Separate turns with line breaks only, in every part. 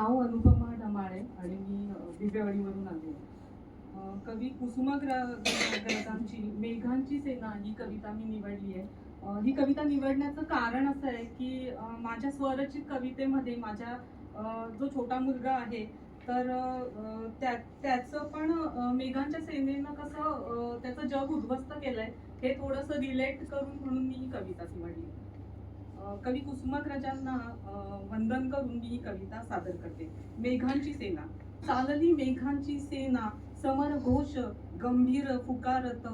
नाव अनुपमा ढमाळे आणि मी अ, बिबेवाडीवरून आले कवी कुसुमाग्रजांची मेघांची सेना ही कविता मी निवडली आहे. ही कविता निवडण्याचं कारण असं आहे की माझ्या स्वरचित कवितेमध्ये माझ्या जो छोटा मुलगा आहे तर त्या त्याचं पण मेघांच्या सेनेनं कसं त्याचं जग उद्ध्वस्त केलंय हे थोडंसं रिलेट करून म्हणून मी ही कविता निवडली आहे. कवी कुसुमाग्रजांना वंदन करून मी ही कविता सादर करते. मेघांची सेना. चालली मेघांची सेना समर घोष गंभीर फुकारत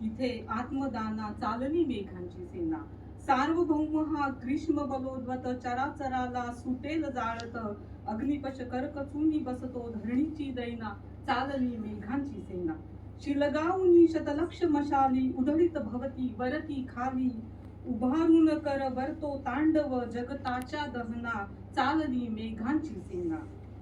तिथे आत्मदाना चालली मेघांची सेना. सार्वभौम हा ग्रीष्म बलोद्वत चराचराला सुटेल जाळत अग्निपश करकचूनी बसतो धरणीची दैना चालली मेघांची सेना. शिलगावनी शतलक्ष मशाली उधळीत भवती वरती खाली उभारून कर वरतो तांडव जगताच्या दहना चालली मेघांची सेना.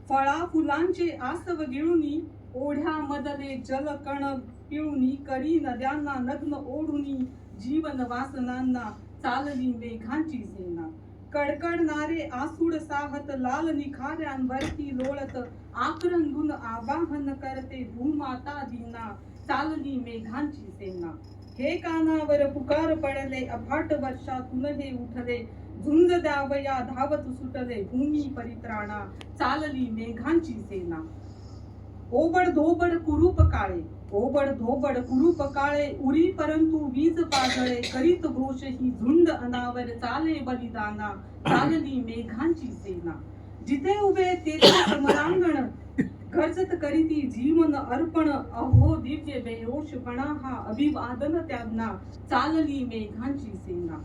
फळा फुलांचे आसव गिळुनी ओढ्या मदले जलकण पिळुनी करी नद्यांना नग्न ओढुनी जीवन वासनांना चालली मेघांची सेना. कडकडणारे आसूड साहत लाल निखाऱ्यांवरती लोळत आक्रंदून आवाहन करते भूमाता दिना चालली मेघांची सेना. हे कानावर पुकार पडले अफाट वर्षातून हे उठले. झुंज द्यावया धावत सुटले भूमी परित्राणा चालली मेघांची सेना. ओबड धोबड कुरूप काळे ओबड धोबड कुरूप काळे उरी परंतु वीज पाजळे करीत घोष ही झुंड अनावर चाले बलिदाना चालली मेघांची सेना. जिथे उभे तेथे समरांगण गर्जत करीती जीवन अर्पण. अहो दिव्य बेहोशपणा हा अभिवादन त्यांना. चालली मेघांची सेना.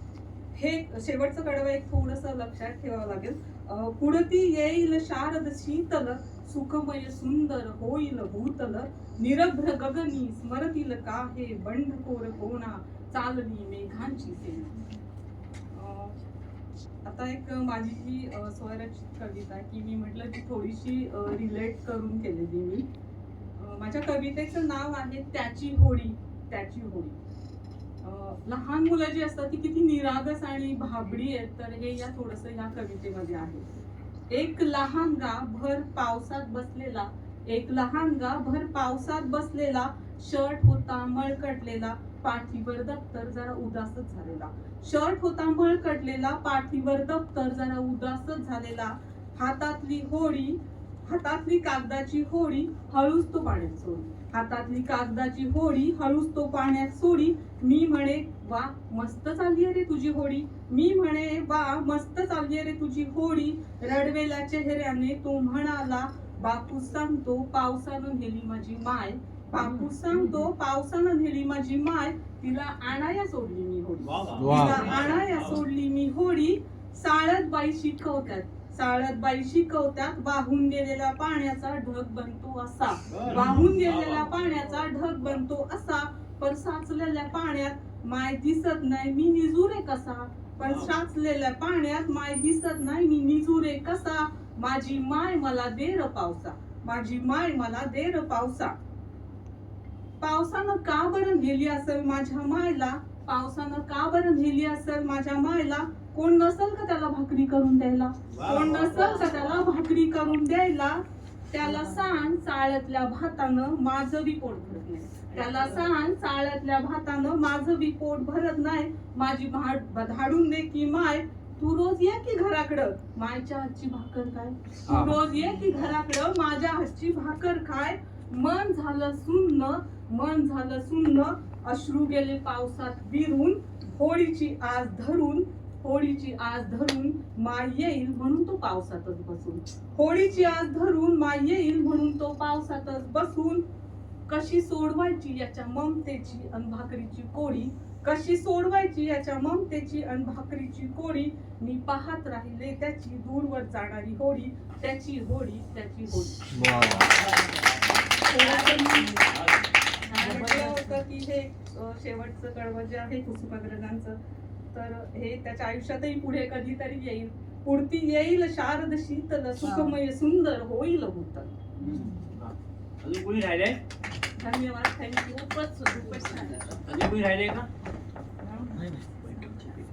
हे शेवटचं कडवं एक थोडस लक्षात ठेवावं लागेल. पुढती येईल शारद शीतल सुखमय सुंदर होईल भूतल. निरभ्र गगनी स्मरतील का हे बंडखोर कोणा. चालली मेघांची सेना. आता एक माझी जी स्वरचित कविता आहे की मी म्हटलं ती थोडीशी रिलेट करून केलेली मी. माझ्या कवितेचं नाव आहे त्याची होळी त्याची होळी लहान मुलं जी असतात ती किती निरागस आणि भाबडी आहेत तर हे या थोडस या कवितेमध्ये आहे. एक लहान गा भर पावसात बसलेला एक लहान गा भर पावसात बसलेला शर्ट होता मळकटलेला पाठीवर दप्तर जरा उदासच झालेला. शर्ट होता मळकडलेला पाठीवर दप्तर जरा उदासच झालेला. हातातली होळी हातातली कागदाची होळी हळूच तो पाण्यात सोडी हातातली कागदाची होळी हळूच तो पाण्यात सोडी. मी म्हणे वा मस्त चालली रे तुझी होळी मी म्हणे वा मस्त चालली रे तुझी होळी रडवेल्या चेहऱ्याने तो म्हणाला बापू सांगतो पावसानं नेली माझी माय. बापू सांगतो पावसानं नेली माझी माय तिला आणाया सोडली मी.
वा.
तिला आणाया सोडली मी होळी साळद बाई शिकवतात साळद बाई शिकवतात वाहून गेलेल्या पाण्याचा ढग बनतो असा. वाहून गेलेल्या पाण्याचा ढग बनतो असा पण साचलेल्या पाण्यात माय दिसत नाही मी निजुरे कसा पण. साचलेल्या पाण्यात माय दिसत नाही मी निजुरे कसा माझी माय मला देर पावसा माझी माय मला देर पावसा पावसानं का बरं नेली असेल माझ्या मायला? पावसानं का बरं नेली असेल माझ्या मायला? कोण नसल का त्याला भाकरी करून द्यायला? कोण नसल. का त्याला भाकरी करून द्यायला? त्याला सांग चाळ्यातल्या भातानं माझं बी पोट भरत नाही. त्याला सांग चाळ्यातल्या भातानं माझं बी पोट भरत नाही. माझी भाड धाडून दे की माय तू रोज ये की घराकडं? मायच्या हातची भाकर काय? तू. रोज ये की घराकडं? माझ्या हातची भाकर खाय मन झालं सुन्न मन झालं सुन्न अश्रू गेले पावसात विरून होळीची आज धरून होळीची आज धरून माय येईल म्हणून तो पावसातच बसून. होळीची आज धरून माय येईल म्हणून तो पावसातच बसून. कशी सोडवायची याच्या ममतेची अन भाकरीची कोळी? कशी सोडवायची याच्या ममतेची अन भाकरीची कोळी? मी पाहत राहिले त्याची दूरवर जाणारी होळी. त्याची होळी त्याची होळी. म्हटलं होतं की हे शेवटचं कडवं जे आहे कुसुमाग्रजांचं तर हे त्याच्या आयुष्यातही पुढे कधीतरी येईल. पुढती येईल शारद शीतल सुखमय सुंदर होईल होत
अजून कोणी राहिले
धन्यवाद थँक्यू. खूपच खूपच छान
अजून कोणी राहिले का?